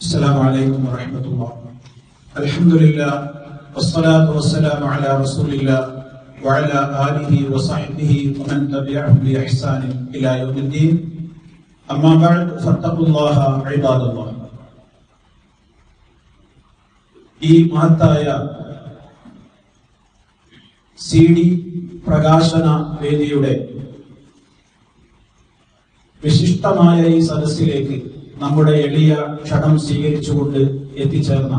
السلام عليكم ورحمة الله الحمد لله والصلاة والسلام على رسول الله وعلى آله وصحبه ومن تبعهم بإحسان إلى يوم الدين أما بعد فاتقوا الله عباد الله ഈ മഹത്തായ C D പ്രകാശന വേദിയുടെ വിശിഷ്ടമായ ഈ സദസ്സിലേക്ക് നമ്മുടെ എളിയ ക്ഷണം സ്വീകരിച്ചുകൊണ്ട് എത്തിച്ചേർന്ന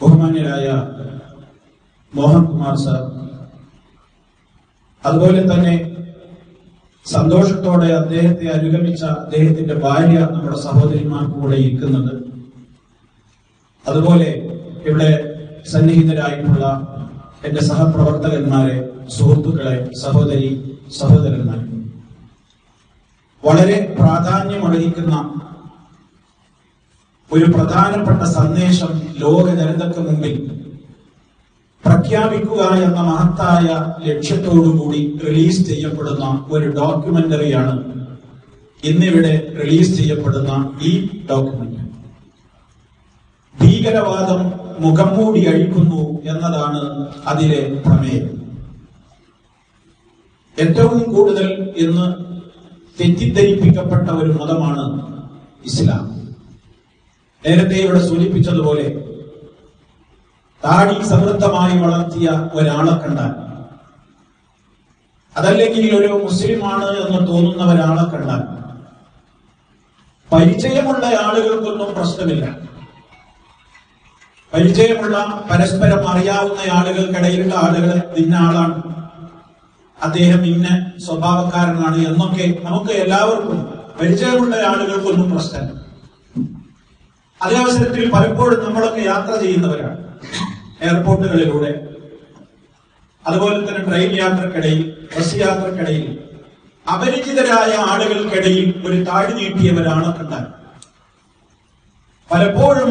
ബഹുമാന്യരായ മോഹൻകുമാർ സാർ. അതുപോലെ തന്നെ സന്തോഷത്തോടെ അദ്ദേഹത്തെ അനുഗമിച്ച അദ്ദേഹത്തിന്റെ ഭാര്യ നമ്മുടെ സഹോദരിമാർ കൂടെ ഇരിക്കുന്നുണ്ട് അതുപോലെ ഇവിടെ സന്നിഹിതരായിട്ടുള്ള എന്റെ സഹപ്രവർത്തകന്മാരെ സുഹൃത്തുക്കളെ സഹോദരി സഹോദരന്മാരെ. വളരെ പ്രാധാന്യമർഹിക്കുന്ന ഒരു പ്രധാനപ്പെട്ട സന്ദേശം ലോക ജനതയ്ക്ക് മുമ്പിൽ പ്രഖ്യാപിക്കുക എന്ന മഹത്തായ ലക്ഷ്യത്തോടുകൂടി റിലീസ് ചെയ്യപ്പെടുന്ന ഒരു ഡോക്യുമെന്ററിയാണ് ഇന്നിവിടെ റിലീസ് ചെയ്യപ്പെടുന്ന ഈ ഡോക്യുമെന്റ് ഭീകരവാദം മുഖം മൂടി അഴിക്കുന്നു എന്നതാണ് അതിലെ പ്രമേയം. ഏറ്റവും കൂടുതൽ ഇന്ന് തെറ്റിദ്ധരിപ്പിക്കപ്പെട്ട ഒരു മതമാണ് ഇസ്ലാം. നേരത്തെ ഇവിടെ സൂചിപ്പിച്ചതുപോലെ താടി സമൃദ്ധമായി വളർത്തിയ ഒരാളെ കണ്ടാൽ അതല്ലെങ്കിൽ ഒരു മുസ്ലിമാണ് എന്ന് തോന്നുന്ന ഒരാളെ കണ്ടാൽ പരിചയമുള്ള ആളുകൾക്കൊന്നും പ്രശ്നമില്ല. പരിചയമുള്ള പരസ്പരം അറിയാവുന്ന ആളുകൾക്കിടയിലുള്ള ആളുകൾ നിന്ന ആളാണ് അദ്ദേഹം ഇന്ന സ്വഭാവക്കാരനാണ് എന്നൊക്കെ നമുക്ക് എല്ലാവർക്കും പരിചയമുള്ള ആളുകൾക്കൊന്നും പ്രശ്നമില്ല അതേ അവസരത്തിൽ പലപ്പോഴും നമ്മളൊക്കെ യാത്ര ചെയ്യുന്നവരാണ്. എയർപോർട്ടുകളിലൂടെ. അതുപോലെ തന്നെ ട്രെയിൻ യാത്രക്കിടയിൽ ബസ് യാത്രക്കിടയിൽ. അപരിചിതരായ ആളുകൾക്കിടയിൽ ഒരു താടി നീട്ടിയവരാണ് കണ്ടാൽ പലപ്പോഴും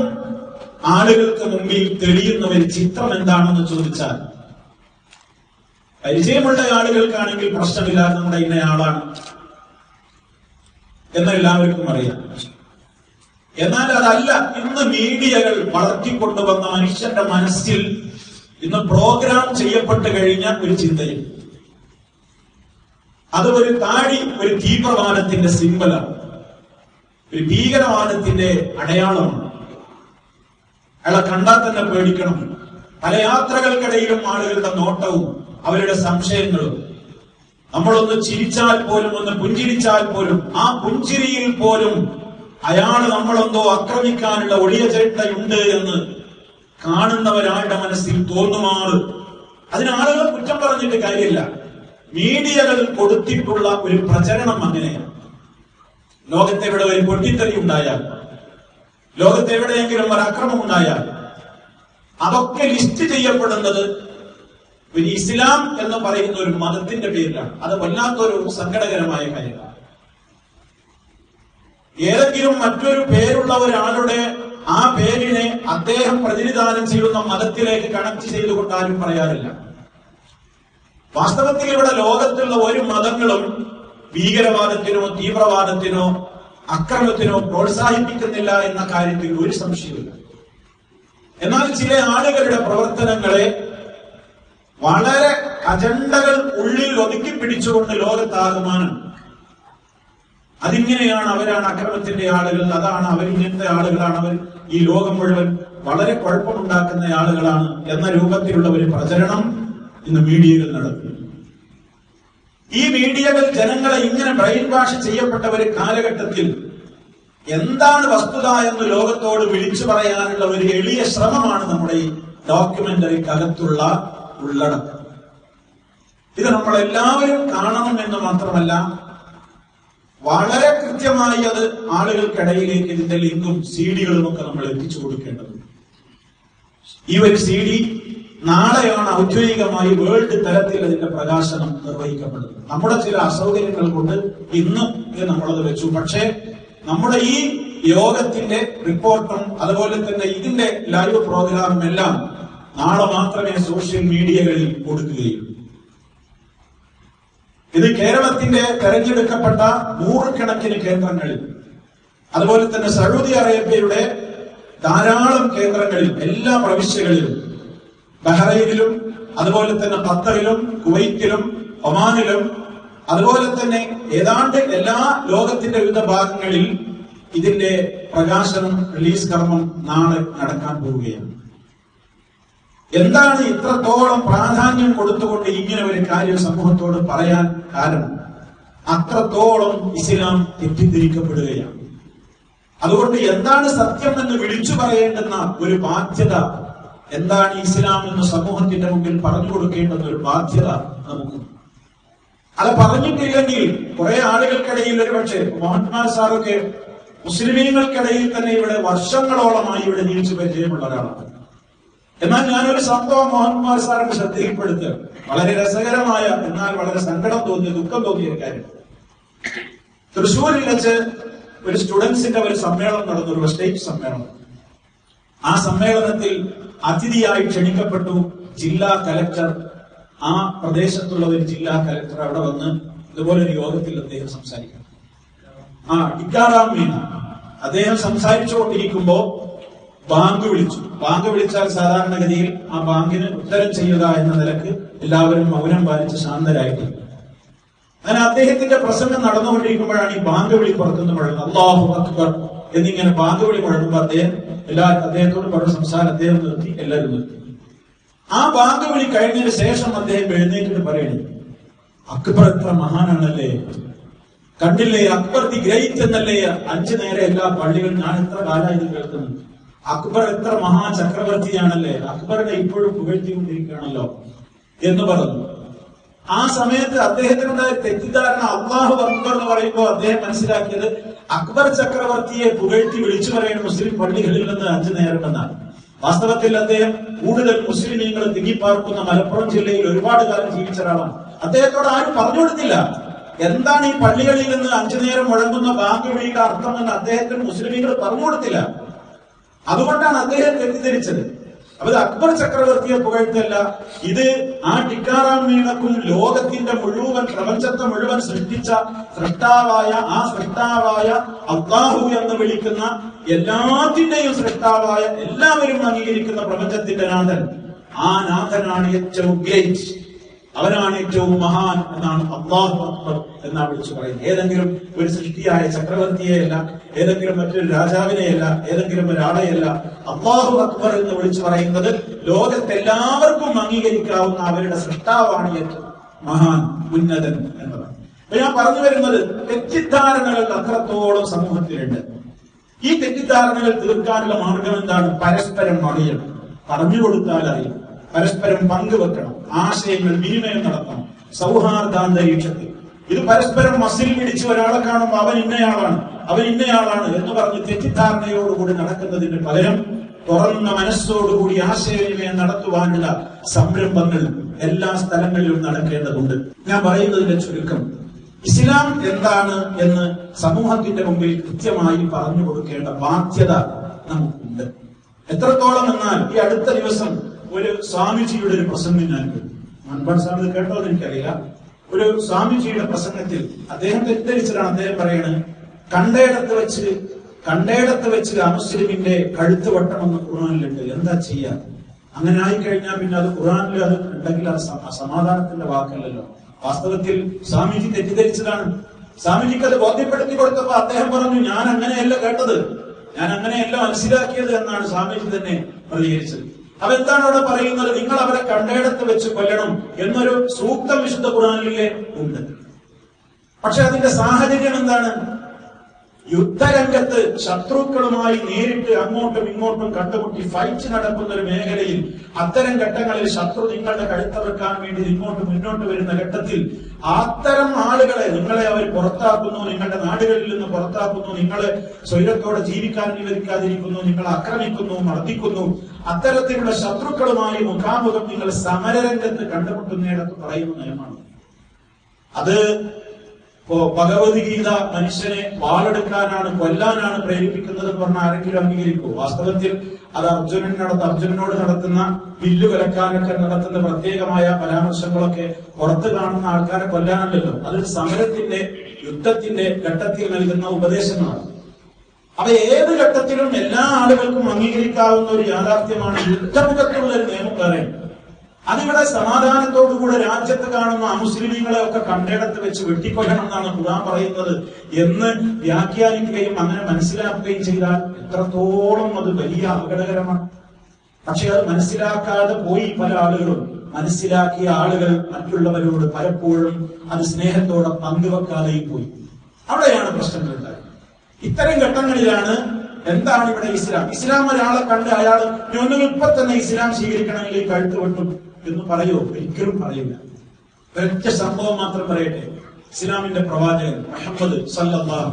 ആളുകൾക്ക് മുമ്പിൽ തെളിയുന്ന ഒരു ചിത്രം എന്താണെന്ന് ചോദിച്ചാൽ പരിചയമുള്ള ആളുകൾക്കാണെങ്കിൽ പ്രശ്നമില്ല നമ്മുടെ ഇന്ന ആളാണ്. എന്നെല്ലാവർക്കും അറിയാം. എന്നാൽ അതല്ല ഇന്ന് മീഡിയകൾ വളർത്തിക്കൊണ്ടുവന്ന മനുഷ്യന്റെ മനസ്സിൽ ഇന്ന് പ്രോഗ്രാം ചെയ്യപ്പെട്ട് കഴിഞ്ഞ ഒരു ചിന്തയും. അത് ഒരു താടി ഒരു തീവ്രവാദത്തിന്റെ സിമ്പലാണ് ഒരു ഭീകരവാദത്തിന്റെ അടയാളമാണ്. അയാളെ കണ്ടാൽ തന്നെ പേടിക്കണം. പല യാത്രകൾക്കിടയിലും ആളുകളുടെ നോട്ടവും അവരുടെ സംശയങ്ങളും. നമ്മളൊന്ന് ചിരിച്ചാൽ പോലും ഒന്ന് പുഞ്ചിരിച്ചാൽ പോലും ആ പുഞ്ചിരിയിൽ പോലും അയാൾ നമ്മളെന്തോ ആക്രമിക്കാനുള്ള ഒളിയ ചേട്ടയുണ്ട് എന്ന് കാണുന്നവരാളുടെ മനസ്സിൽ തോന്നുമാറ് അതിനാളുകൾ കുറ്റം പറഞ്ഞിട്ട് കാര്യമില്ല. മീഡിയകൾ കൊടുത്തിട്ടുള്ള ഒരു പ്രചരണം അങ്ങനെയാണ്. ലോകത്തെവിടെ ഒരു പൊട്ടിത്തെറി ഉണ്ടായാൽ ലോകത്തെവിടെയെങ്കിലും ഒരു അക്രമം ഉണ്ടായാൽ അതൊക്കെ ലിസ്റ്റ് ചെയ്യപ്പെടുന്നത് ഒരു ഇസ്ലാം എന്ന് പറയുന്ന ഒരു മതത്തിന്റെ പേരിലാണ്. അത് വല്ലാത്തൊരു സങ്കടകരമായ കാര്യമാണ്. ഏതെങ്കിലും മറ്റൊരു പേരുള്ള ഒരാളുടെ ആ പേരിനെ അദ്ദേഹം പ്രതിനിധാനം ചെയ്യുന്ന മതത്തിലേക്ക് കണക്ട് ചെയ്തുകൊണ്ട് ആരും പറയാറില്ല. വാസ്തവത്തിൽ ഇവിടെ ലോകത്തുള്ള ഒരു മതങ്ങളും ഭീകരവാദത്തിനോ തീവ്രവാദത്തിനോ അക്രമത്തിനോ പ്രോത്സാഹിപ്പിക്കുന്നില്ല എന്ന കാര്യത്തിൽ ഒരു സംശയമില്ല എന്നാൽ ചില ആളുകളുടെ പ്രവർത്തനങ്ങളെ വളരെ അജണ്ടകൾ ഉള്ളിൽ ഒതുക്കി പിടിച്ചുകൊണ്ട് ലോകത്താകമാനം അതിങ്ങനെയാണ് അവരാണ് അക്രമത്തിന്റെ ആളുകൾ. അതാണ് അവരിങ്ങനത്തെ ആളുകളാണ്. അവർ ഈ ലോകം മുഴുവൻ വളരെ കുഴപ്പമുണ്ടാക്കുന്ന ആളുകളാണ് എന്ന രൂപത്തിലുള്ള ഒരു പ്രചരണം ഇന്ന് മീഡിയകൾ നടത്തുന്നു ഈ മീഡിയകൾ ജനങ്ങളെ ഇങ്ങനെ ബ്രെയിൻ വാഷ് ചെയ്യപ്പെട്ട ഒരു കാലഘട്ടത്തിൽ എന്താണ് വസ്തുത എന്ന് ലോകത്തോട് വിളിച്ചു പറയാനുള്ള ഒരു എളിയ ശ്രമമാണ് നമ്മുടെ ഈ ഡോക്യുമെന്ററിക്കകത്തുള്ള ഉള്ളടക്കം. ഇത് നമ്മൾ എല്ലാവരും കാണണം എന്ന് മാത്രമല്ല വളരെ കൃത്യമായി അത് ആളുകൾക്കിടയിലേക്ക് ഇതിന്റെ ലിങ്കും സീഡികളും ഒക്കെ നമ്മൾ എത്തിച്ചു കൊടുക്കേണ്ടതുണ്ട്. ഈ ഒരു സി ഡി നാളെയാണ് ഔദ്യോഗികമായി വേൾഡ് തലത്തിൽ അതിന്റെ പ്രകാശനം നിർവഹിക്കപ്പെടുന്നത്. നമ്മുടെ ചില അസൗകര്യങ്ങൾ കൊണ്ട് ഇന്ന് നമ്മളത് വെച്ചു. പക്ഷേ നമ്മുടെ ഈ യോഗത്തിന്റെ റിപ്പോർട്ടും അതുപോലെ തന്നെ ഇതിന്റെ ലൈവ് പ്രോഗ്രാമും എല്ലാം നാളെ മാത്രമേ സോഷ്യൽ മീഡിയകളിൽ കൊടുക്കുകയുള്ളൂ. ഇത് കേരളത്തിന്റെ തെരഞ്ഞെടുക്കപ്പെട്ട നൂറുകണക്കിന് കേന്ദ്രങ്ങളിൽ അതുപോലെ തന്നെ സൗദി അറേബ്യയുടെ ധാരാളം കേന്ദ്രങ്ങളിൽ എല്ലാ പ്രവിശ്യകളിലും ബഹ്റൈനിലും അതുപോലെ തന്നെ ഖത്തറിലും കുവൈത്തിലും ഒമാനിലും അതുപോലെ തന്നെ ഏതാണ്ട് എല്ലാ ലോകത്തിന്റെ വിവിധ ഭാഗങ്ങളിൽ ഇതിന്റെ പ്രകാശനം റിലീസ് കർമ്മം നാളെ നടക്കാൻ പോവുകയാണ്. എന്താണ് ഇത്രത്തോളം പ്രാധാന്യം കൊടുത്തുകൊണ്ട് ഇങ്ങനെ ഒരു കാര്യം സമൂഹത്തോട് പറയാൻ കാരണം? അത്രത്തോളം ഇസ്ലാം തെറ്റിദ്ധരിക്കപ്പെടുകയാണ്. അതുകൊണ്ട് എന്താണ് സത്യം എന്ന് വിളിച്ചു പറയേണ്ടുന്ന ഒരു ബാധ്യത? എന്താണ് ഇസ്ലാം എന്ന് സമൂഹത്തിന്റെ മുമ്പിൽ പറഞ്ഞു കൊടുക്കേണ്ടുന്ന ഒരു ബാധ്യത നമുക്ക് അത് പറഞ്ഞിട്ടില്ലെങ്കിൽ കുറെ ആളുകൾക്കിടയിൽ ഒരു പക്ഷേ മോഹൻമാർ സാറൊക്കെ മുസ്ലിമീങ്ങൾക്കിടയിൽ തന്നെ ഇവിടെ വർഷങ്ങളോളമായി ഇവിടെ ജീവിച്ചു പരിചയമുള്ള ഒരാളാണ്. എന്നാൽ ഞാനൊരു സംഭവം മോഹൻകുമാർ സാറിന്റെ ശ്രദ്ധയിൽപ്പെടുത്തുക വളരെ രസകരമായ എന്നാൽ വളരെ സങ്കടം തോന്നിയ ദുഃഖം തോന്നിയ കാര്യം. തൃശ്ശൂരിൽ വെച്ച് ഒരു സ്റ്റുഡൻസിന്റെ ഒരു സമ്മേളനം നടന്നു ഒരു സ്റ്റേറ്റ് സമ്മേളനം. ആ സമ്മേളനത്തിൽ അതിഥിയായി ക്ഷണിക്കപ്പെട്ടു ജില്ലാ കലക്ടർ. ആ പ്രദേശത്തുള്ള ഒരു ജില്ലാ കലക്ടർ അവിടെ വന്ന് ഇതുപോലെ ഒരു യോഗത്തിൽ അദ്ദേഹം സംസാരിക്കണം ആ ടിക്കാറാം മീന അദ്ദേഹം സംസാരിച്ചുകൊണ്ടിരിക്കുമ്പോ ബാങ്ക് വിളിച്ചു. ബാങ്ക് വിളിച്ചാൽ സാധാരണഗതിയിൽ ആ ബാങ്കിന് ഉത്തരം ചെയ്യുക എന്ന നിലയ്ക്ക് എല്ലാവരും മൗനം പാലിച്ച് ശാന്തരായിട്ടുണ്ട് അങ്ങനെ അദ്ദേഹത്തിന്റെ പ്രസംഗം നടന്നുകൊണ്ടിരിക്കുമ്പോഴാണ് ഈ ബാങ്ക് വിളി പുറത്തുനിന്ന് മുഴങ്ങുന്നത് അള്ളാഹു അക്ബർ എന്നിങ്ങനെ ബാങ്ക് വിളി മുഴങ്ങുമ്പോൾ അദ്ദേഹം എല്ലാ അദ്ദേഹത്തോട് പറഞ്ഞ സംസാരം അദ്ദേഹം നിർത്തി എല്ലാവരും നിർത്തി. ആ ബാങ്ക് വിളി കഴിഞ്ഞതിന് ശേഷം അദ്ദേഹം എഴുന്നേറ്റിട്ട് പറയുന്നു അക്ബർ എത്ര മഹാനാണല്ലേ? കണ്ടില്ലേ അക്ബർ ദി ഗ്രേറ്റ് എന്നല്ലേ? അഞ്ചു നേരെ എല്ലാ പള്ളികളും ഞാൻ എത്ര കാലമായി ഇത് കേൾക്കുന്നു? അക്ബർ എത്ര മഹാചക്രവർത്തിയാണല്ലേ? അക്ബറിനെ ഇപ്പോഴും പുകഴ്ത്തിക്കൊണ്ടിരിക്കുകയാണല്ലോ എന്ന് പറഞ്ഞു. ആ സമയത്ത് അദ്ദേഹത്തിനുണ്ടായ തെറ്റിദ്ധാരണ അള്ളാഹു അക്ബർ എന്ന് പറയുമ്പോൾ അദ്ദേഹം മനസ്സിലാക്കിയത് അക്ബർ ചക്രവർത്തിയെ പുകഴ്ത്തി വിളിച്ചു പറയുന്ന മുസ്ലിം പള്ളികളിൽ നിന്ന് അഞ്ചു നേരമെന്നാണ്. വാസ്തവത്തിൽ അദ്ദേഹം കൂടുതൽ മുസ്ലിമീങ്ങൾ തിങ്ങിപ്പാർക്കുന്ന മലപ്പുറം ജില്ലയിൽ ഒരുപാട് കാലം ജീവിച്ച ഒരാളാണ്. അദ്ദേഹത്തോട് ആരും പറഞ്ഞു കൊടുത്തില്ല. എന്താണ് ഈ പള്ളികളിൽ നിന്ന് അഞ്ചു നേരം മുഴങ്ങുന്ന ബാങ്ക് അർത്ഥം എന്ന് അദ്ദേഹത്തിന് മുസ്ലിമീങ്ങൾ പറഞ്ഞു കൊടുത്തില്ല. അതുകൊണ്ടാണ് അദ്ദേഹം തെറ്റിദ്ധരിച്ചത് അപ്പൊ അക്ബർ ചക്രവർത്തിയെ പുകഴ്ത്തല്ല ഇത് ആ ടിക്കാറാം മീണക്കും ലോകത്തിന്റെ മുഴുവൻ പ്രപഞ്ചത്തെ മുഴുവൻ സൃഷ്ടിച്ച സൃഷ്ടാവായ ആ സൃഷ്ടാവായ അള്ളാഹു എന്ന് വിളിക്കുന്ന എല്ലാത്തിന്റെയും സൃഷ്ടാവായ എല്ലാവരും അംഗീകരിക്കുന്ന പ്രപഞ്ചത്തിന്റെ നാഥൻ. ആ നാഥനാണ് ഏറ്റവും ഗ്രേറ്റ് അവനാണ് ഏറ്റവും മഹാൻ എന്നാണ് അള്ളാഹു അക്ബർ എന്നാ വിളിച്ചു പറയുന്നത്. ഏതെങ്കിലും ഒരു സൃഷ്ടിയായ ചക്രവർത്തിയെയല്ല ഏതെങ്കിലും മറ്റൊരു രാജാവിനെയല്ല ഏതെങ്കിലും ഒരാളെയല്ല അള്ളാഹു അക്ബർ എന്ന് വിളിച്ചു പറയുന്നത് ലോകത്തെല്ലാവർക്കും അംഗീകരിക്കാവുന്ന അവരുടെ സൃഷ്ടാവാണ് ഏറ്റവും മഹാൻ ഉന്നതൻ എന്നതാണ്. അപ്പൊ ഞാൻ പറഞ്ഞു വരുന്നത് തെറ്റിദ്ധാരണകൾ അത്രത്തോളം സമൂഹത്തിലുണ്ട്. ഈ തെറ്റിദ്ധാരണകൾ തീർക്കാനുള്ള മാർഗം എന്താണ്? പരസ്പരം അറിയണം പറഞ്ഞു കൊടുത്താൽ അറിയും. പരസ്പരം പങ്കുവെക്കണം ആശയങ്ങൾ വിനിമയം നടത്തണം സൗഹാർദ്ദാന്തരീക്ഷത്തിൽ ഇത് പരസ്പരം മസിൽ പിടിച്ച് ഒരാളെ കാണുമ്പോൾ അവൻ ഇന്നയാളാണ് അവൻ ഇന്നയാളാണ് എന്ന് പറഞ്ഞ് തെറ്റിദ്ധാരണയോടുകൂടി നടക്കുന്നതിന് പകരം തുറന്ന മനസ്സോടുകൂടി ആശയവിനിമയം നടത്തുവാനുള്ള സംരംഭങ്ങൾ എല്ലാ സ്ഥലങ്ങളിലും നടക്കേണ്ടതുണ്ട്. ഞാൻ പറയുന്നതിന്റെ ചുരുക്കം. ഇസ്ലാം എന്താണ് എന്ന് സമൂഹത്തിന്റെ മുമ്പിൽ കൃത്യമായി പറഞ്ഞു കൊടുക്കേണ്ട ബാധ്യത നമുക്കുണ്ട്. എത്രത്തോളം എന്നാൽ ഈ അടുത്ത ദിവസം ഒരു സ്വാമിജിയുടെ ഒരു പ്രസംഗം ഞാൻ കേട്ടു. മൺപാട് സ്വാമി കേട്ടോ എന്ന് എനിക്കറിയില്ല. ഒരു സ്വാമിജിയുടെ പ്രസംഗത്തിൽ അദ്ദേഹം തെറ്റിദ്ധരിച്ചതാണ്. അദ്ദേഹം പറയുന്നത് കണ്ടയിടത്ത് വെച്ച് കണ്ടയിടത്ത് വെച്ച് അമുസ്ലിമിന്റെ കഴുത്ത് വട്ടമെന്ന് ഖുർആാനിലുണ്ട്. എന്താ ചെയ്യാ? അങ്ങനെ ആയിക്കഴിഞ്ഞാൽ പിന്നെ അത് ഖുർആാനിൽ അത് ഉണ്ടെങ്കിൽ അത് സമാധാനത്തിന്റെ വാക്കല്ലല്ലോ. വാസ്തവത്തിൽ സ്വാമിജി തെറ്റിദ്ധരിച്ചതാണ്. സ്വാമിജിക്ക് അത് ബോധ്യപ്പെടുത്തി കൊടുത്തപ്പോ അദ്ദേഹം പറഞ്ഞു ഞാൻ അങ്ങനെയല്ല കേട്ടത്. ഞാൻ അങ്ങനെയല്ല മനസ്സിലാക്കിയത് എന്നാണ് സ്വാമിജി തന്നെ പ്രതികരിച്ചത്. അപ്പൊ എന്താണ് അവിടെ പറയുന്നത്? നിങ്ങൾ അവരെ കണ്ടയിടത്ത് വെച്ച് കൊല്ലണം എന്നൊരു സൂക്തം വിശുദ്ധ ഖുറാനിലെ ഉണ്ട്. പക്ഷെ അതിന്റെ സാഹചര്യം എന്താണ്? യുദ്ധരംഗത്ത് ശത്രുക്കളുമായി നേരിട്ട് അങ്ങോട്ടും ഇങ്ങോട്ടും കണ്ടുമുട്ടി ഫൈറ്റ് നടക്കുന്ന ഒരു മേഖലയിൽ അത്തരം ഘട്ടങ്ങളിൽ ശത്രു നിങ്ങളുടെ കഴുത്തവർക്കാൻ വേണ്ടി ഇങ്ങോട്ട് മുന്നോട്ട് വരുന്ന ഘട്ടത്തിൽ അത്തരം ആളുകളെ നിങ്ങളെ അവർ പുറത്താക്കുന്നു നിങ്ങളുടെ നാടുകളിൽ നിന്ന് പുറത്താക്കുന്നു നിങ്ങളെ സ്വൈരത്തോടെ ജീവിക്കാൻ അനുവദിക്കാതിരിക്കുന്നു നിങ്ങളെ ആക്രമിക്കുന്നു മർദ്ദിക്കുന്നു. അത്തരത്തിലുള്ള ശത്രുക്കളുമായി മുഖാമുഖം നിങ്ങൾ സമരരംഗത്ത് കണ്ടുമുട്ടുന്നിടത്ത് പറയുന്ന നയമാണ് അത് ഭഗവത്ഗീത മനുഷ്യനെ വാളെടുക്കാനാണ് കൊല്ലാനാണ് പ്രേരിപ്പിക്കുന്നത് പറഞ്ഞ ആരെങ്കിലും അംഗീകരിക്കൂ വാസ്തവത്തിൽ അത് അർജുനൻ നടത്ത അർജുനനോട് നടത്തുന്ന വില്ലു വിലക്കാനൊക്കെ നടത്തുന്ന പ്രത്യേകമായ പരാമർശങ്ങളൊക്കെ പുറത്ത് കാണുന്ന ആൾക്കാരെ കൊല്ലാനല്ലല്ലോ. അതൊരു സമരത്തിന്റെ യുദ്ധത്തിന്റെ ഘട്ടത്തിൽ നൽകുന്ന ഉപദേശങ്ങളാണ്. അവ ഏത് ഘട്ടത്തിലും എല്ലാ ആളുകൾക്കും അംഗീകരിക്കാവുന്ന ഒരു യാഥാർത്ഥ്യമാണ് യുദ്ധമുഖത്തുള്ള ഒരു നിയമം വേറെ അതിവിടെ സമാധാനത്തോടുകൂടെ രാജ്യത്ത് കാണുന്ന അമുസ്ലിമീങ്ങളെ ഒക്കെ കണ്ടെടുത്ത് വെച്ച് വെട്ടിക്കൊല്ലണം എന്നാണ് ഖുർആൻ പറയുന്നത് എന്ന് വ്യാഖ്യാനിക്കുകയും അങ്ങനെ മനസ്സിലാക്കുകയും ചെയ്താൽ എത്രത്തോളം അത് വലിയ അപകടകരമാണ്. പക്ഷെ അത് മനസ്സിലാക്കാതെ പോയി പല ആളുകളും മനസ്സിലാക്കിയ ആളുകൾ മറ്റുള്ളവരോട് പലപ്പോഴും അത് സ്നേഹത്തോടെ പങ്കുവെക്കാതെയും പോയി. അവിടെയാണ് പ്രശ്നങ്ങൾ ഉണ്ടായത് ഇത്തരം ഘട്ടങ്ങളിലാണ് എന്താണ് ഇവിടെ ഇസ്ലാം? ഇസ്ലാം ഒരാളെ കണ്ട് അയാൾ ഒന്നുകിൽ ഇപ്പൊ തന്നെ ഇസ്ലാം സ്വീകരിക്കണമെങ്കിൽ കഴുത്ത് വെട്ടും. എന്ന് പറയോ ഒരിക്കലും പറയില്ല ഒരൊറ്റ സംഭവം മാത്രം പറയട്ടെ. ഇസ്ലാമിന്റെ പ്രവാചകൻ മുഹമ്മദ്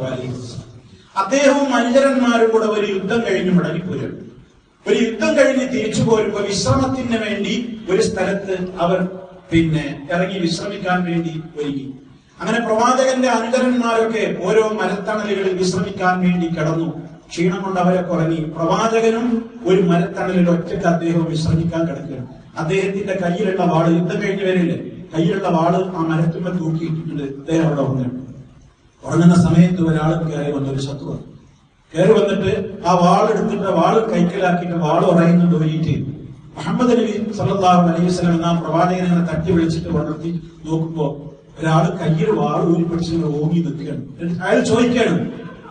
അലൈഹി അദ്ദേഹവും അനുചരന്മാരും കൂടെ ഒരു യുദ്ധം കഴിഞ്ഞ് മടങ്ങിപ്പോരുന്നു ഒരു യുദ്ധം കഴിഞ്ഞ് തിരിച്ചു പോരുമ്പോ വിശ്രമത്തിന് വേണ്ടി ഒരു സ്ഥലത്ത് അവർ പിന്നെ ഇറങ്ങി വിശ്രമിക്കാൻ വേണ്ടി ഒരുങ്ങി. അങ്ങനെ പ്രവാചകന്റെ അനുചരന്മാരൊക്കെ ഓരോ മരത്തണലുകളിൽ വിശ്രമിക്കാൻ വേണ്ടി കിടന്നു. ക്ഷീണം കൊണ്ട് അവരെ കുറങ്ങി പ്രവാചകനും ഒരു മരത്തണലിൽ ഒറ്റയ്ക്ക് അദ്ദേഹം വിശ്രമിക്കാൻ കിടക്കുകയാണ്. അദ്ദേഹത്തിന്റെ കയ്യിലുള്ള വാൾ യുദ്ധം കഴിഞ്ഞ് വരില്ലേ കയ്യിലുള്ള വാൾ ആ മരത്തുമ്മ തൂക്കിയിട്ടിട്ടുണ്ട്. അദ്ദേഹം അവിടെ ഉറങ്ങുന്നു ഉറങ്ങുന്ന സമയത്ത് ഒരാൾ കയറി വന്ന ഒരു ശത്രു കയറി വന്നിട്ട് ആ വാളെടുത്തിട്ട് വാൾ കൈക്കലാക്കിയിട്ട് വാൾ ഉറയുന്നുണ്ട് ഒരിയിട്ട് മുഹമ്മദ് നബി സല്ലല്ലാഹു അലൈഹി വസല്ലം എന്ന പ്രവാചകനെ തട്ടി വിളിച്ചിട്ട് വളർത്തി നോക്കുമ്പോ ഒരാൾ കയ്യിൽ വാൾ ഊരിപ്പിടിച്ച് ഓങ്ങി നിൽക്കുകയാണ്. അയാൾ ചോദിക്കുകയാണ്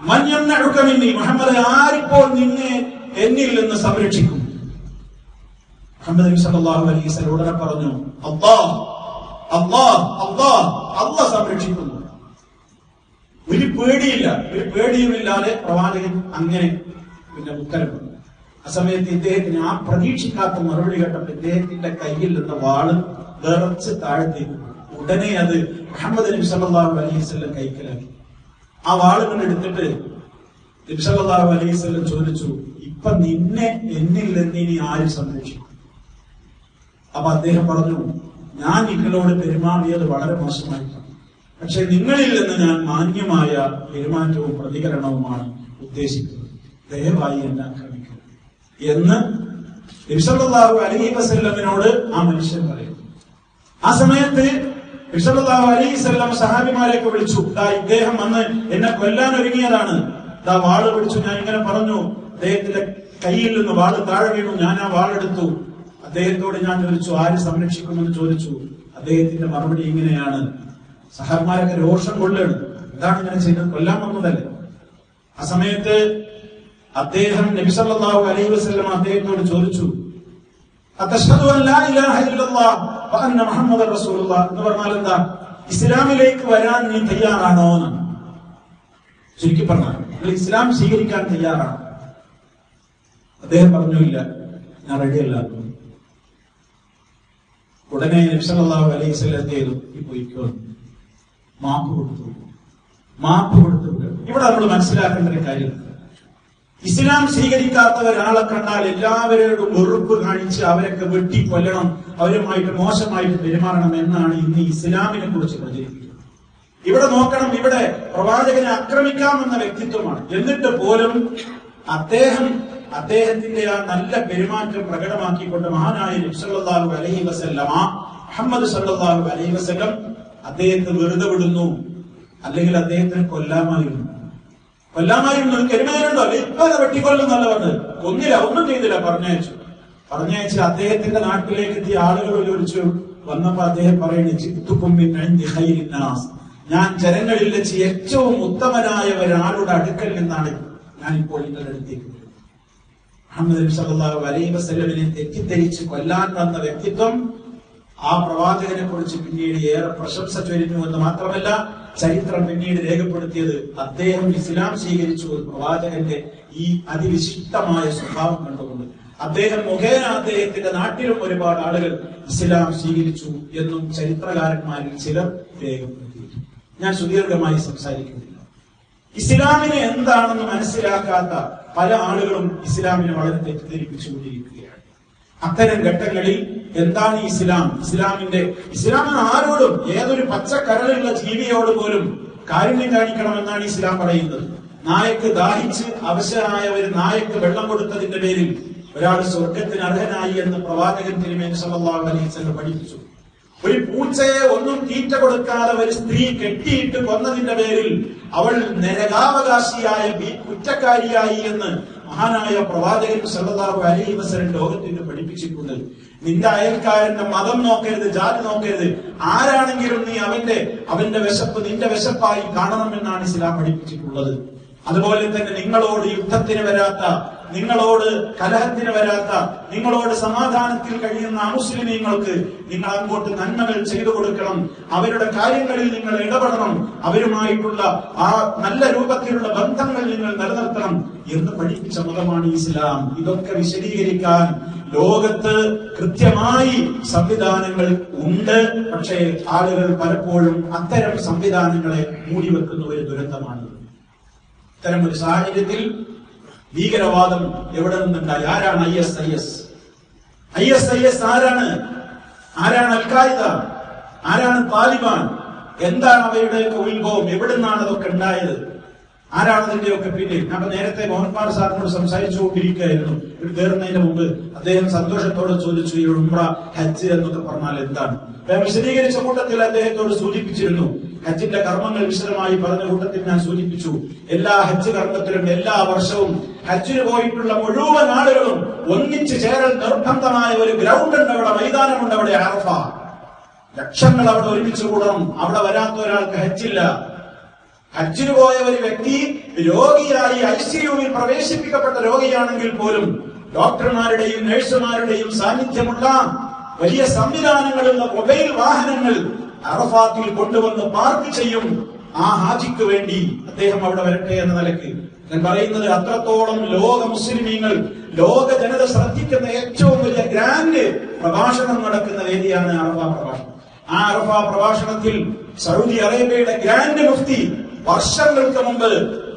മഞ്ഞെണ്ണ മുഹമ്മദ് ആരിപ്പോൾ നിന്നെ എന്നിൽ നിന്ന് സംരക്ഷിക്കും. മുഹമ്മദ് സല്ലല്ലാഹു അലൈഹി വസല്ലം ഉടനെ പറഞ്ഞു അല്ലാഹ് അല്ലാഹ് അല്ലാഹ് അല്ലാഹ് സംരക്ഷിക്കുന്നു. ഒരു പേടിയില്ല ഒരു പേടിയുമില്ലാതെ പ്രവാചകൻ അങ്ങനെ പിന്നെ ഉത്തരം ആ സമയത്ത് ഇദ്ദേഹത്തിന് ആ പ്രതീക്ഷിക്കാത്ത മറുപടി കേട്ടപ്പോൾ ഇദ്ദേഹത്തിന്റെ കയ്യിൽ നിന്ന് വാൾ വിറച്ച് താഴ്ത്തി ഉടനെ അത് മുഹമ്മദ് നബി സല്ലല്ലാഹു അലൈഹി വസല്ലം കൈക്കലാക്കി. ആ വാൾ കൊണ്ട് എടുത്തിട്ട് നബി അലൈഹി വസല്ലം ചോദിച്ചു ഇപ്പൊ നിന്നെ എന്നിൽ നിന്ന് ഇനി ആര് സംരക്ഷിക്കും അപ്പൊ അദ്ദേഹം പറഞ്ഞു ഞാൻ നിങ്ങളോട് പെരുമാറിയത് വളരെ മോശമായി. പക്ഷെ നിങ്ങളിൽ നിന്ന് ഞാൻ മാന്യമായ പെരുമാറ്റവും പ്രതികരണവുമാണ് ഉദ്ദേശിക്കുന്നത്. ദയവായി എന്നെ ആക്രമിക്കുക എന്ന് നബിസല്ലാഹു അലഹി വസല്ലമിനോട് ആ മനുഷ്യൻ പറയുന്നു ആ സമയത്ത് നബിസല്ലാഹു അലൈഹി വസല്ലം സഹാബിമാരെയൊക്കെ വിളിച്ചു ദാ ഇദ്ദേഹം വന്ന് എന്നെ കൊല്ലാൻ ഒരുങ്ങിയതാണ്. ദാ വാൾ പിടിച്ചു. ഞാൻ ഇങ്ങനെ പറഞ്ഞു അദ്ദേഹത്തിന്റെ കയ്യിൽ നിന്ന് വാൾ താഴെ വീണു. ഞാൻ ആ വാളെടുത്തു. അദ്ദേഹത്തോട് ഞാൻ ചോദിച്ചു ആര് സംരക്ഷിക്കുമെന്ന് ചോദിച്ചു. അദ്ദേഹത്തിന്റെ മറുപടി ഇങ്ങനെയാണ്. സഹന്മാരൊക്കെ രോഷം കൊള്ളുകയാണ്. എന്താണ് ഇങ്ങനെ ചെയ്തത്? കൊല്ലാൻ വന്നതല്ലേ? ആ സമയത്ത് അദ്ദേഹം നബിസല്ലാഹു അലൈഹി വസ്ലം അദ്ദേഹത്തോട് ചോദിച്ചു എന്ന് പറഞ്ഞാൽ എന്താ? ഇസ്ലാമിലേക്ക് വരാൻ നീ തയ്യാറാണോ എന്ന്. ചുരുക്കി നിങ്ങൾ ഇസ്ലാം സ്വീകരിക്കാൻ തയ്യാറാണ്. അദ്ദേഹം പറഞ്ഞു ഇല്ല ഞാൻ റെഡിയല്ല ഉടനെ നബ്സല്ലാഹു അലൈഹി സ്വലം എന്ത് ചെയ്തു? ഈ പോയിക്കോ. മാപ്പ് കൊടുത്തു. മാപ്പ് കൊടുത്തു. ഇവിടെ നമ്മൾ മനസ്സിലാക്കേണ്ട ഒരു കാര്യം. ഇസ്ലാം സ്വീകരിക്കാത്ത ഒരാളെ കണ്ടാൽ എല്ലാവരോടും വെറുപ്പ് കാണിച്ച് അവരൊക്കെ വെട്ടി കൊല്ലണം അവരുമായിട്ട് മോശമായിട്ട് പെരുമാറണം എന്നാണ് ഇന്ന് ഇസ്ലാമിനെ കുറിച്ച് പ്രചരിപ്പിക്കുന്നത്. ഇവിടെ നോക്കണം ഇവിടെ പ്രവാചകനെ ആക്രമിക്കാമെന്ന വ്യക്തിത്വമാണ്. എന്നിട്ട് പോലും അദ്ദേഹം അദ്ദേഹത്തിന്റെ ആ നല്ല പെരുമാറ്റം പ്രകടമാക്കിക്കൊണ്ട് മഹാനായ നബ്സല്ലാഹു അലൈഹി വസല്ലമ മുഹമ്മദ് സല്ലാഹു അലൈഹി വസല്ലം അദ്ദേഹത്തെ വെറുതെ വിടുന്നു. അല്ലെങ്കിൽ അദ്ദേഹത്തിന് കൊല്ലാമായിരുന്നു. കൊല്ലാമായിരുന്നു കരുമേലുണ്ടോ അല്ലെ? ഇപ്പൊ അത് വെട്ടിക്കൊല്ലുന്നല്ല പറഞ്ഞത്. കൊന്നില്ല ഒന്നും ചെയ്തില്ല പറഞ്ഞയച്ചു. പറഞ്ഞയച്ച് അദ്ദേഹത്തിന്റെ നാട്ടിലേക്ക് എത്തിയ ആളുകൾ വിളിച്ചു. വന്നപ്പോ അദ്ദേഹം പറയുന്നത് ഞാൻ ജനങ്ങളിൽ വെച്ച് ഏറ്റവും ഉത്തമനായ ഒരാളുടെ അടുക്കൽ നിന്നാണ് ഞാൻ ഇപ്പോൾ നിങ്ങളുടെ അടുത്തേക്ക് മുഹമ്മദ് സല്ലല്ലാഹു അലൈഹി വസല്ലമിനെ തെറ്റിദ്ധരിച്ച് കൊല്ലാൻ വന്ന വ്യക്തിത്വം ആ പ്രവാചകനെ കുറിച്ച് പിന്നീട് ഏറെ പ്രശംസ ചൊരിഞ്ഞു എന്ന് മാത്രമല്ല ചരിത്രം പിന്നീട് രേഖപ്പെടുത്തിയത് അദ്ദേഹം ഇസ്ലാം സ്വീകരിച്ചു പ്രവാചകന്റെ ഈ അതിവിശിഷ്ടമായ സ്വഭാവം കണ്ടുകൊണ്ട്. അദ്ദേഹം മുഖേന അദ്ദേഹത്തിന്റെ നാട്ടിലും ഒരുപാട് ആളുകൾ ഇസ്ലാം സ്വീകരിച്ചു എന്നും ചരിത്രകാരന്മാരിൽ ചിലർ രേഖപ്പെടുത്തി ഞാൻ സുദീർഘമായി സംസാരിക്കുന്നില്ല. ഇസ്ലാമിനെ എന്താണെന്ന് മനസ്സിലാക്കാത്ത പല ആളുകളും ഇസ്ലാമിനെ വളരെ തെറ്റിദ്ധരിപ്പിച്ചുകൊണ്ടിരിക്കുകയാണ്. അത്തരം ഘട്ടങ്ങളിൽ എന്താണ് ഇസ്ലാം? ഇസ്ലാമിന്റെ ഇസ്ലാമിന് ആരോടും ഏതൊരു പച്ചക്കരലുള്ള ജീവിയോട് പോലും കാരുണ്യം കാണിക്കണമെന്നാണ് ഇസ്ലാം പറയുന്നത്. നായക്ക് ദാഹിച്ച് അവശനായ ഒരു നായക്ക് വെള്ളം കൊടുത്തതിന്റെ പേരിൽ ഒരാൾ സ്വർഗത്തിന് അർഹനായി എന്ന് പ്രവാചകൻ തിരുമേനി സല്ലല്ലാഹു അലൈഹി വസല്ലം പഠിപ്പിച്ചു. ഒരു പൂച്ചയെ ഒന്നും തീറ്റ കൊടുക്കാതെ ഒരു സ്ത്രീ കെട്ടിയിട്ട് കൊന്നതിന്റെ പേരിൽ അവൾ നരകാവകാശിയായ കുറ്റക്കാരിയായി എന്ന് മഹാനായ പ്രവാചകൻ സല്ലല്ലാഹു അലൈഹി വസല്ലം ലോകത്തിന് പഠിപ്പിച്ചിട്ടുണ്ട്. നിന്റെ അയൽക്കാരന്റെ മതം നോക്കരുത് ജാതി നോക്കരുത്. ആരാണെങ്കിലും നീ അവന്റെ അവന്റെ വിശപ്പ് നിന്റെ വിശപ്പായി കാണണമെന്നാണ് ഇസ്ലാം പഠിപ്പിച്ചിട്ടുള്ളത്. അതുപോലെ തന്നെ നിങ്ങളോട് യുദ്ധത്തിന് വരാത്ത നിങ്ങളോട് കലഹത്തിന് വരാത്ത നിങ്ങളോട് സമാധാനത്തിൽ കഴിയുന്ന അമുസ്ലിമീങ്ങൾക്ക് നിങ്ങൾ അങ്ങോട്ട് നന്മകൾ ചെയ്തു കൊടുക്കണം. അവരുടെ കാര്യങ്ങളിൽ നിങ്ങൾ ഇടപെടണം. അവരുമായിട്ടുള്ള ആ നല്ല രൂപത്തിലുള്ള ബന്ധങ്ങൾ നിങ്ങൾ നിലനിർത്തണം എന്ന് പഠിപ്പിച്ച മതമാണ് ഇസ്ലാം. ഇതൊക്കെ വിശദീകരിക്കാൻ ലോകത്ത് കൃത്യമായി സംവിധാനങ്ങൾ ഉണ്ട്. പക്ഷേ ആളുകൾ പലപ്പോഴും അത്തരം സംവിധാനങ്ങളെ മൂടിവെക്കുന്ന ഒരു ദുരന്തമാണ്. ഇത്തരം ഒരു സാഹചര്യത്തിൽ ഭീകരവാദം എവിടെ നിന്നുണ്ടായി? ആരാണ് I S I S? I S I S ആരാണ്? ആരാണ് അൽഖായിദ? ആരാണ് താലിബാൻ? എന്താണ് അവയുടെയൊക്കെ ഉത്ഭവം? എവിടെ നിന്നാണ് അതൊക്കെ ഉണ്ടായത്? ആരാണ് അതിന്റെയൊക്കെ പിന്നിൽ? നമ്മൾ നേരത്തെ മോഹൻകുമാർ സാറിനോട് സംസാരിച്ചുകൊണ്ടിരിക്കുകയായിരുന്നു. ഇത് കയറുന്നതിന് മുമ്പ് അദ്ദേഹം സന്തോഷത്തോടെ ചോദിച്ചു ഈ ഉംറ ഹജ്ജ് എന്നൊക്കെ പറഞ്ഞാൽ എന്താണ്? വിശദീകരിച്ച കൂട്ടത്തിൽ അദ്ദേഹത്തോട് സൂചിപ്പിച്ചിരുന്നു ഹജ്ജിന്റെ കർമ്മങ്ങൾ വിശദമായി പറഞ്ഞ കൂട്ടത്തിൽ ഞാൻ സൂചിപ്പിച്ചു. എല്ലാ ഹജ്ജ് കർമ്മത്തിലും എല്ലാ വർഷവും ഹജ്ജിന് പോയിട്ടുള്ള മുഴുവൻ ആളുകളും ഒന്നിച്ചു ചേരൽ നിർബന്ധമായ ഒരു ഗ്രൗണ്ട് ഉണ്ട് അവിടെ മൈതാനമുണ്ട് അവിടെ അറഫ. ലക്ഷങ്ങൾ അവിടെ ഒരുമിച്ച് കൂടണം. അവിടെ വരാത്ത ഒരാൾക്ക് ഹജ്ജില്ല. ഹജ്ജിന് പോയ ഒരു വ്യക്തി രോഗിയായി ഐ സി യുവിൽ പ്രവേശിപ്പിക്കപ്പെട്ട രോഗിയാണെങ്കിൽ പോലും ഡോക്ടർമാരുടെയും നഴ്സുമാരുടെയും സാന്നിധ്യമുള്ള വലിയ സംവിധാനങ്ങളുള്ള മൊബൈൽ വാഹനങ്ങൾ അറഫാത്തിൽ കൊണ്ടുവന്ന് പാർക്ക് ചെയ്യും. ആ ഹാജിക്ക് വേണ്ടി അദ്ദേഹം അവിടെ വരട്ടെ എന്ന നിലയ്ക്ക്. ഞാൻ പറയുന്നത് അത്രത്തോളം ലോക മുസ്ലിമീങ്ങൾ ലോക ജനത ശ്രദ്ധിക്കുന്ന ഏറ്റവും വലിയ ഗ്രാൻഡ് പ്രഭാഷണം നടക്കുന്ന വേദിയാണ് അറഫ പ്രഭാഷണം. ആ അറഫ പ്രഭാഷണത്തിൽ സൗദി അറേബ്യയുടെ ഗ്രാൻഡ് മുഫ്തി വർഷങ്ങൾക്ക് മുമ്പ്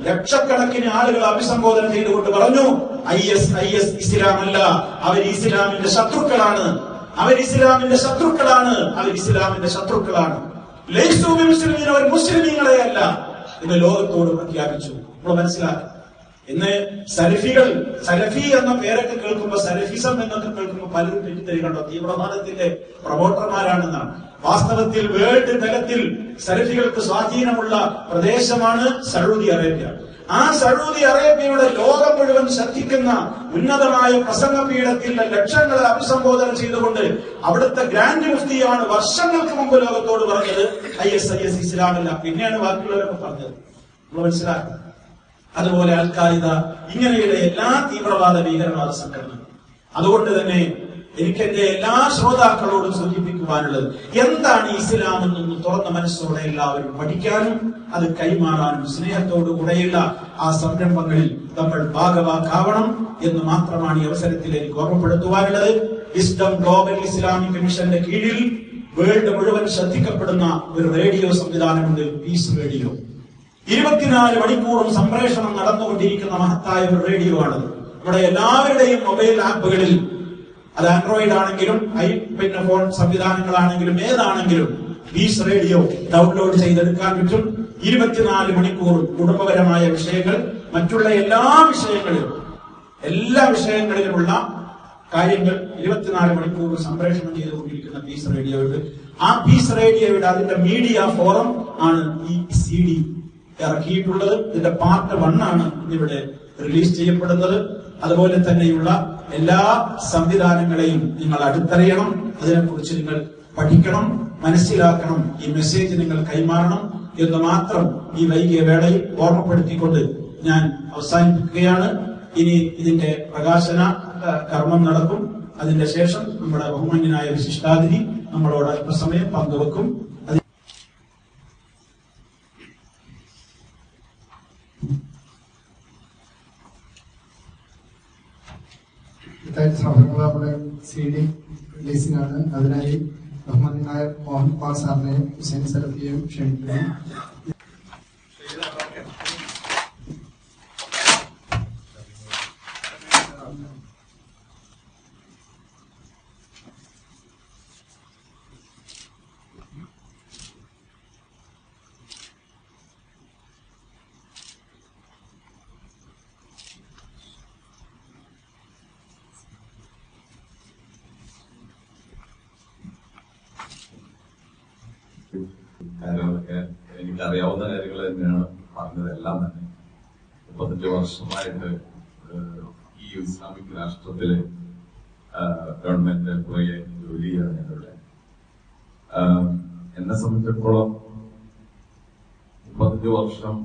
ലക്ഷക്കണക്കിന് ആളുകൾ അഭിസംബോധന ചെയ്തുകൊണ്ട് പറഞ്ഞു ഐ എസ് ഐ എസ് ഇസ്ലാമല്ല. അവർ ഇസ്ലാമിന്റെ ശത്രുക്കളാണ്. അവർ ഇസ്ലാമിന്റെ ശത്രുക്കളാണ്. അവർ ഇസ്ലാമിന്റെ ശത്രുക്കളാണ്. മുസ്ലിമീൻ അവർ മുസ്ലിമീങ്ങളെ അല്ല എന്ന് ലോകത്തോട് പ്രഖ്യാപിച്ചു. നമ്മൾ മനസ്സിലാക്കി ഇന്ന് സലഫികൾ സലഫി എന്ന പേരൊക്കെ കേൾക്കുമ്പോൾ സലഫിസം എന്നൊക്കെ കേൾക്കുമ്പോൾ പലരും തെറ്റിദ്ധരിക്കണ്ടോ തീവ്രവാദത്തിന്റെ പ്രമോട്ടർമാരാണെന്നാണ്. വാസ്തവത്തിൽ വേൾഡ് തലത്തിൽ സലഫികൾക്ക് സ്വാധീനമുള്ള പ്രദേശമാണ് സൗദി അറേബ്യ. ആ സൗദി അറേബ്യയുടെ ലോകം മുഴുവൻ ശ്രദ്ധിക്കുന്ന ഉന്നതമായ പ്രസംഗ പീഠത്തിന്റെ ലക്ഷങ്ങളെ അഭിസംബോധന ചെയ്തുകൊണ്ട് അവിടുത്തെ ഗ്രാൻഡ് മുഫ്തിയാണ് വർഷങ്ങൾക്ക് മുമ്പ് ലോകത്തോട് പറഞ്ഞത് ഐ എസ് ഐ എസ് ഇസ്ലാമല്ല. പിന്നെയാണ് ബാക്കിയുള്ളവരൊക്കെ പറഞ്ഞത്. നമ്മൾ മനസ്സിലാക്കുക അതുപോലെ അൽ ഖായിദ ഇങ്ങനെയുള്ള എല്ലാ തീവ്രവാദ ഭീകരവാദ സംഘടനകളും. അതുകൊണ്ട് തന്നെ എനിക്ക് എന്റെ എല്ലാ ശ്രോതാക്കളോടും സൂചിപ്പിക്കുവാനുള്ളത് എന്താണ് ഇസ്ലാം എന്നൊന്ന് തുറന്ന മനസ്സോടെ എല്ലാവരും പഠിക്കാനും അത് കൈമാറാനും സ്നേഹത്തോടു കൂടെയുള്ള ആ സംരംഭങ്ങളിൽ നമ്മൾ ഭാഗവാക്കാവണം എന്ന് മാത്രമാണ് ഈ അവസരത്തിൽ എനിക്ക് ഓർമ്മപ്പെടുത്തുവാനുള്ളത്. വിസ്ഡം ഗ്ലോബൽ ഇസ്ലാമിക് മിഷന്റെ കീഴിൽ വേൾഡ് മുഴുവൻ ശ്രദ്ധിക്കപ്പെടുന്ന ഒരു റേഡിയോ സംവിധാനമുണ്ട് പീസ് റേഡിയോ ഇരുപത്തിനാല് മണിക്കൂറും സംപ്രേഷണം നടന്നുകൊണ്ടിരിക്കുന്ന മഹത്തായ ഒരു റേഡിയോ ആണ് നമ്മുടെ എല്ലാവരുടെയും മൊബൈൽ ആപ്പുകളിൽ അത് ആൻഡ്രോയിഡ് ആണെങ്കിലും ഐ പിന്നെ ഫോൺ സംവിധാനങ്ങളാണെങ്കിലും ഏതാണെങ്കിലും ബീസ് റേഡിയോ ഡൗൺലോഡ് ചെയ്തെടുക്കാൻ പറ്റും. ഇരുപത്തിനാല് മണിക്കൂർ കുടുംബപരമായ വിഷയങ്ങൾ. മറ്റുള്ള എല്ലാ വിഷയങ്ങളിലും എല്ലാ വിഷയങ്ങളിലുമുള്ള കാര്യങ്ങൾ ഇരുപത്തിനാല് മണിക്കൂർ സംപ്രേഷണം ചെയ്തുകൊണ്ടിരിക്കുന്ന പീസ് റേഡിയോയുടെ ആ പീസ് റേഡിയോയുടെ അതിന്റെ മീഡിയ ഫോറം ആണ് ഈ സി ഡി ഇറക്കിയിട്ടുള്ളത്. ഇതിന്റെ പാർട്ട് വൺ ആണ് ഇന്നിവിടെ റിലീസ് ചെയ്യപ്പെടുന്നത്. അതുപോലെ തന്നെയുള്ള എല്ലാ സംവിധാനങ്ങളെയും നിങ്ങൾ അടുത്തറിയണം. അതിനെക്കുറിച്ച് നിങ്ങൾ പഠിക്കണം. മനസ്സിലാക്കണം. ഈ മെസ്സേജ് നിങ്ങൾ കൈമാറണം എന്ന് മാത്രം ഈ വൈകിയ വേളയിൽ ഓർമ്മപ്പെടുത്തിക്കൊണ്ട് ഞാൻ അവസാനിപ്പിക്കുകയാണ്. ഇനി ഇതിന്റെ പ്രകാശന കർമ്മം നടക്കും. അതിന്റെ ശേഷം നമ്മുടെ ബഹുമാന്യനായ വിശിഷ്ടാതിഥി നമ്മളോട് അല്പസമയം പങ്കുവെക്കും. അത് ഇത്തായി സഹോദരങ്ങൾ നമ്മുടെ സി ഡി റിലീസിനാണ് അതിനായി ബഹുമാനായ മോഹൻ കുമാർ സാറിനെയും ഹുസൈൻ സലഫിയെയും ക്ഷണിക്കുന്നു വർഷമായിട്ട് ഈ ഇസ്ലാമിക് രാഷ്ട്രത്തിലെ ഗവൺമെന്റ് പുറകെ ജോലി ചെയ്യാണ് ഏഹ്, എന്നെ സംബന്ധിച്ചിടത്തോളം മുപ്പത്തഞ്ച് വർഷം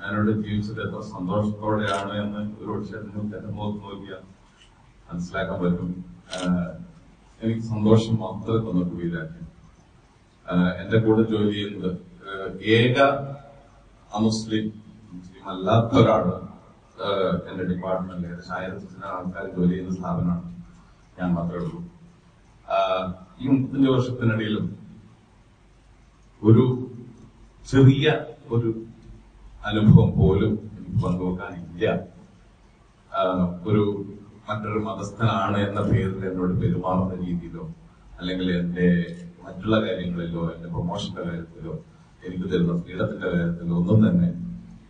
ഞാനിവിടെ ജീവിച്ചത് എത്ര സന്തോഷത്തോടെയാണ് എന്ന് ഒരു പക്ഷേ നിങ്ങൾക്ക് എന്നെ മുഖത്ത് നോക്കിയാൽ മനസ്സിലാക്കാൻ പറ്റും. എനിക്ക് സന്തോഷം മാത്രമേ തന്നിട്ട് വീരാക്കി എന്റെ കൂടെ ജോലി ചെയ്യുന്നത് ഏക അമുസ്ലിം മുസ്ലിം അല്ലാത്ത ഒരാൾ എന്റെ ഡിപ്പാർട്ട്മെന്റിൽ ഏകദേശം ആൾക്കാർ ജോലി ചെയ്യുന്ന സ്ഥാപനമാണ് ഞാൻ മാത്രമേ ഉള്ളൂ. ഈ മുപ്പത്തഞ്ച് വർഷത്തിനിടയിലും ഒരു ചെറിയ ഒരു അനുഭവം പോലും എനിക്ക് പങ്കുവെക്കാനില്ല ഒരു മറ്റൊരു മതസ്ഥനാണ് എന്ന പേരിൽ എന്നോട് പെരുമാറുന്ന രീതിയിലോ അല്ലെങ്കിൽ എന്റെ മറ്റുള്ള കാര്യങ്ങളിലോ എന്റെ പ്രൊമോഷന്റെ കാര്യത്തിലോ എനിക്ക് തരുന്ന ഫ്രീഡത്തിന്റെ കാര്യത്തിലോ ഒന്നും തന്നെ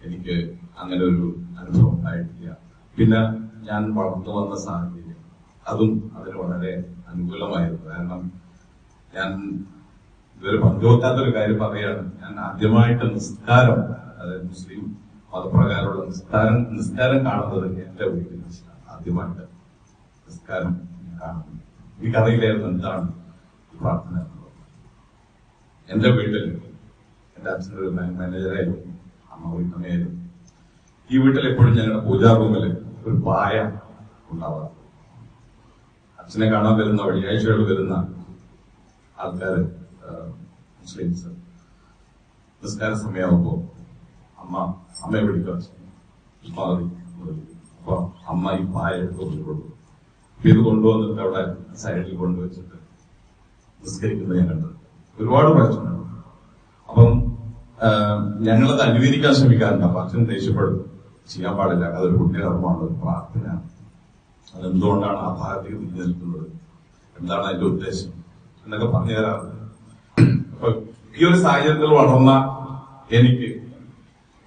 എനിക്ക് അങ്ങനെ ഒരു അനുഭവം ഉണ്ടായിട്ടില്ല. പിന്നെ ഞാൻ വളർന്നു വന്ന സാഹചര്യം അതും അതിന് വളരെ അനുകൂലമായിരുന്നു. കാരണം ഞാൻ ഇതൊരു പങ്കുവെക്കാത്തൊരു കാര്യം പറയാണ് ഞാൻ ആദ്യമായിട്ട് നിസ്കാരം അതായത് മുസ്ലിം മതപ്രകാരമുള്ള നിസ്കാരം നിസ്കാരം കാണുന്നത് എന്റെ വീട്ടിൽ വെച്ചിട്ടാണ് ആദ്യമായിട്ട് നിസ്കാരം കാണുന്നത്. എനിക്കറിയില്ലായിരുന്നു എന്താണ് പ്രാർത്ഥന എന്റെ വീട്ടിൽ എന്റെ അച്ഛനൊരു ബാങ്ക് മാനേജറായിരുന്നു. അമ്മ ഈ വീട്ടിൽ എപ്പോഴും ഞങ്ങളുടെ പൂജാ ഒരു പായ ഉണ്ടാവാറ്. അച്ഛനെ കാണാൻ വരുന്ന വെള്ളിയാഴ്ചകൾ വരുന്ന ആൾക്കാര് മുസ്ലിംസ്. നിസ്കാര സമയമാകുമ്പോ അമ്മ അമ്മയെ വിളിക്കുക അപ്പൊ അമ്മ ഈ പായ കൊണ്ടുകൊണ്ടു ഇത് കൊണ്ടുവന്നിട്ട് അവിടെ സൈഡിൽ കൊണ്ടുവച്ചിട്ട് നിസ്കരിക്കുന്നത് ഞാൻ കണ്ടത് ഒരുപാട് പ്രാവശ്യം ഞങ്ങളത് അനുവദിക്കാൻ ശ്രമിക്കാറുണ്ട് അപ്പൊ അച്ഛൻ ദേഷ്യപ്പെടും. ചെയ്യാൻ പാടില്ല. അതൊരു പുണ്യകർമ്മമാണ് ഒരു പ്രാർത്ഥന. അതെന്തുകൊണ്ടാണ് ആ ഭാഗത്തേക്ക് നിലനിൽക്കുന്നത് എന്താണ് അതിന്റെ ഉദ്ദേശം? എന്നൊക്കെ പറഞ്ഞു തരാറുണ്ട്. അപ്പൊ ഈ ഒരു സാഹചര്യത്തിൽ വളർന്ന എനിക്ക്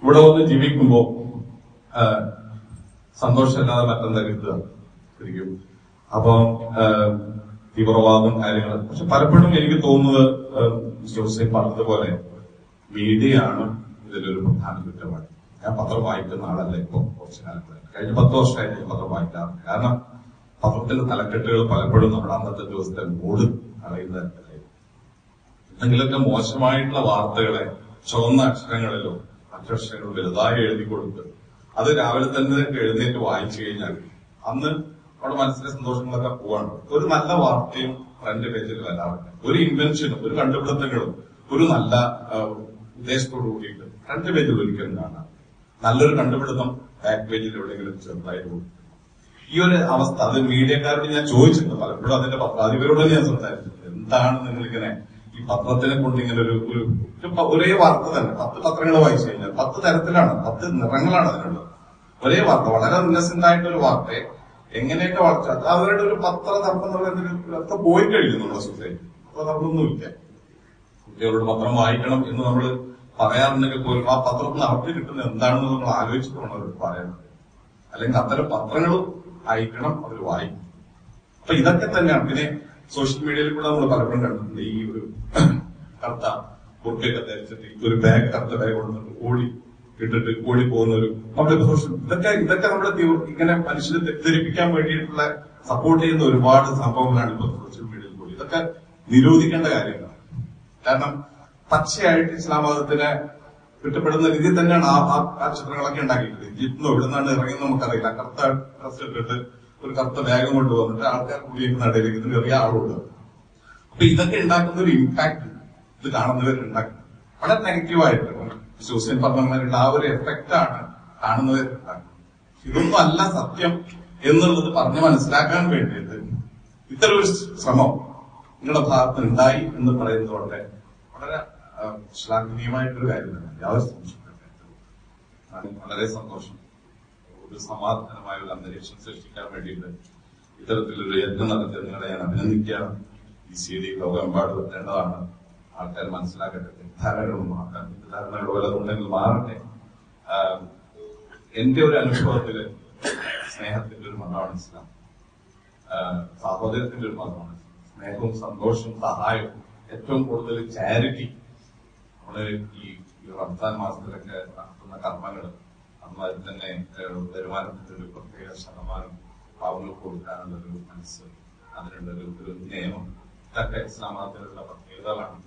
ഇവിടെ വന്ന് ജീവിക്കുമ്പോ സന്തോഷമില്ലാതെ മറ്റെന്താ കിട്ടുക? ശരിക്കും. അപ്പം തീവ്രവാദം കാര്യങ്ങൾ പക്ഷെ പലപ്പോഴും എനിക്ക് തോന്നുന്നത് ജോസഫ് പറഞ്ഞതുപോലെ മീഡിയയാണ് ഇതിലൊരു പ്രധാന കുറ്റവാളി. ഞാൻ പത്രം വായിക്കുന്ന ആളല്ല ഇപ്പൊ കുറച്ച് കാലത്ത്. കഴിഞ്ഞ പത്ത് വർഷമായിട്ട് ഞാൻ പത്രം വായിക്കാറുണ്ട് കാരണം പത്രത്തിന്റെ തലക്കെട്ടുകൾ പലപ്പോഴും നമ്മുടെ അന്നത്തെ ദിവസത്തെ മൂഡ് കളയുന്ന തരത്തിലായിരുന്നു എന്തെങ്കിലുമൊക്കെ മോശമായിട്ടുള്ള വാർത്തകളെ ചുവന്ന അക്ഷരങ്ങളിലോ അക്ഷരങ്ങൾ വലുതായി എഴുതി കൊടുത്ത് അത് രാവിലെ തന്നെ എഴുന്നേറ്റ് വായിച്ചു കഴിഞ്ഞാൽ അന്ന് നമ്മുടെ മനസ്സിലെ സന്തോഷങ്ങളൊക്കെ പോവാണ് ഒരു നല്ല വാർത്തയും ഫ്രണ്ട് പേജിൽ വരാറുണ്ട് ഒരു ഇൻവെൻഷനും ഒരു കണ്ടുപിടുത്തങ്ങളും ഒരു നല്ല ഉദ്ദേശത്തോടു കൂടിയിട്ട് ഫ്രണ്ട് പേജിൽ ഒരിക്കലും കാണാം നല്ലൊരു കണ്ടുപിടുത്തം ബാക്ക് പേജിൽ എവിടെയെങ്കിലും കൊടുക്കും ഈ ഒരു അവസ്ഥ അത് മീഡിയക്കാരോട് ഞാൻ ചോദിച്ചിട്ടുണ്ട്. പലപ്പോഴും അതിന്റെ പത്രാധിപരോട് ഞാൻ സംസാരിച്ചിട്ടുണ്ട്. എന്താണ് നിങ്ങളിങ്ങനെ ഈ പത്രത്തിനെ കൊണ്ട് ഇങ്ങനെ ഒരു ഒരു ഒരു ഒരേ വാർത്ത തന്നെ പത്ത് പത്രങ്ങൾ വായിച്ചു കഴിഞ്ഞാൽ പത്ത് തരത്തിലാണ് പത്ത് നിറങ്ങളാണ് അതിനുള്ളത്. ഒരേ വാർത്ത വളരെ ഇന്നസെന്റ് ആയിട്ടൊരു വാർത്തയെ എങ്ങനെയൊക്കെ വളർച്ച അവരുടെ ഒരു പത്ര എന്നുള്ളതിന് ഒക്കെ പോയി കഴിഞ്ഞു നമ്മുടെ സൊസൈറ്റി പത്രധർമ്മമൊന്നുമില്ല കുട്ടികളോട് പത്രം വായിക്കണം എന്ന് നമ്മൾ പറയാറുണ്ടെങ്കിൽ പോലും ആ പത്രത്തിന് അവർക്ക് കിട്ടുന്നത് എന്താണെന്ന് നമ്മൾ ആലോചിച്ചിട്ടാണ് അവർ പറയുന്നത് അല്ലെങ്കിൽ അത്തരം പത്രങ്ങളും അയക്കണം അവർ വായിക്കും. അപ്പൊ ഇതൊക്കെ തന്നെയാണ്. പിന്നെ സോഷ്യൽ മീഡിയയിൽ കൂടെ നമ്മൾ പലപ്പോഴും കണ്ടിട്ടുണ്ട് ഈ ഒരു കറുത്ത കുട്ടിയൊക്കെ ധരിച്ചിട്ട് ഒരു ബാഗ് കറുത്ത ബാഗ് കൊടുത്തിട്ട് ഓടി ഇട്ടിട്ട് ഓടി പോകുന്ന ഒരു നമ്മുടെ സോഷ്യൽ ഇതൊക്കെ ഇതൊക്കെ നമ്മുടെ ഇങ്ങനെ മനുഷ്യരെ തെറ്റിദ്ധരിപ്പിക്കാൻ വേണ്ടിയിട്ടുള്ള സപ്പോർട്ട് ചെയ്യുന്ന ഒരുപാട് സംഭവങ്ങളാണ് ഇപ്പൊ സോഷ്യൽ മീഡിയയിൽ കൂടി. ഇതൊക്കെ നിരോധിക്കേണ്ട കാര്യങ്ങളാണ്. കാരണം പച്ചയായിട്ട് ഇസ്ലാം മതത്തിനെ കിട്ടപ്പെടുന്ന രീതിയിൽ തന്നെയാണ് ആ ആ- ചിത്രങ്ങളൊക്കെ ഉണ്ടാക്കിയിട്ടുള്ളത്. ഈജിപ്തിനോ ഇവിടെ നിന്നാണ് ഇറങ്ങിയെന്ന് നമുക്കറിയില്ല. കറുത്ത ഡ്രസ് ഇട്ടിട്ട് ഒരു കറുത്ത ബാഗം കൊണ്ടുവന്നിട്ട് ആൾക്കാർ കൂടിയിരിക്കുന്ന ഇടയിലേക്ക് ഇതിന് ചെറിയ ആളുണ്ട് അപ്പൊ ഇതൊക്കെ ഉണ്ടാക്കുന്ന ഒരു ഇമ്പാക്ട് ഇത് കാണുന്നവർ ഉണ്ടാക്കുന്നത് വളരെ നെഗറ്റീവായിട്ട് സൂസൈൻ പറഞ്ഞമാരുടെ ആ ഒരു എഫക്റ്റ് ആണ് കാണുന്നവർ ഉണ്ടാക്കുന്നത്. ഇതൊന്നും അല്ല സത്യം എന്നുള്ളത് പറഞ്ഞ് മനസ്സിലാക്കാൻ വേണ്ടിയിട്ട് ഇത്തരം ഒരു ശ്രമം നിങ്ങളുടെ ഭാഗത്ത് ഉണ്ടായി എന്ന് പറയുന്നത് വളരെ ശ്ലാഘനീയമായിട്ടൊരു കാര്യം തന്നെ. യാതൊരു സംശയമില്ല. വളരെ സന്തോഷം. ഒരു സമാധാനമായ ഒരു അന്തരീക്ഷം സൃഷ്ടിക്കാൻ വേണ്ടിയിട്ട് ഇത്തരത്തിലൊരു യജ്ഞം നടത്തിയ നിങ്ങളെ ഞാൻ അഭിനന്ദിക്കുകയാണ് ഈ സി ഡി ലോകമെമ്പാടും എത്തേണ്ടതാണ്. ആൾക്കാർ മനസ്സിലാക്കട്ടെ. തെറ്റിദ്ധാരണകൾ മാറാൻ തെറ്റിദ്ധാരണകൾ വല്ലതുണ്ടെങ്കിൽ മാറട്ടെ. എന്റെ ഒരു അനുഭവത്തിൽ സ്നേഹത്തിന്റെ ഒരു മതമാണ് ഇസ്ലാം. സാഹോദര്യത്തിന്റെ ഒരു മതമാണ് സ്നേഹവും സന്തോഷവും സഹായവും ഏറ്റവും കൂടുതൽ ചാരിറ്റി നമ്മുടെ ഈ റംസാൻ മാസത്തിലൊക്കെ നടത്തുന്ന കർമ്മങ്ങൾ അന്ന് അതിൽ തന്നെ വരുമാനത്തിന്റെ ഒരു പ്രത്യേക ശതമാനം പാവങ്ങൾക്ക് കൊടുക്കാനുള്ള ഒരു മനസ്സ് അതിനുള്ള ഒരു നിയമം. ഇതൊക്കെ ഇസ്ലാം മതത്തിലുള്ള പ്രത്യേകതകളാണ്.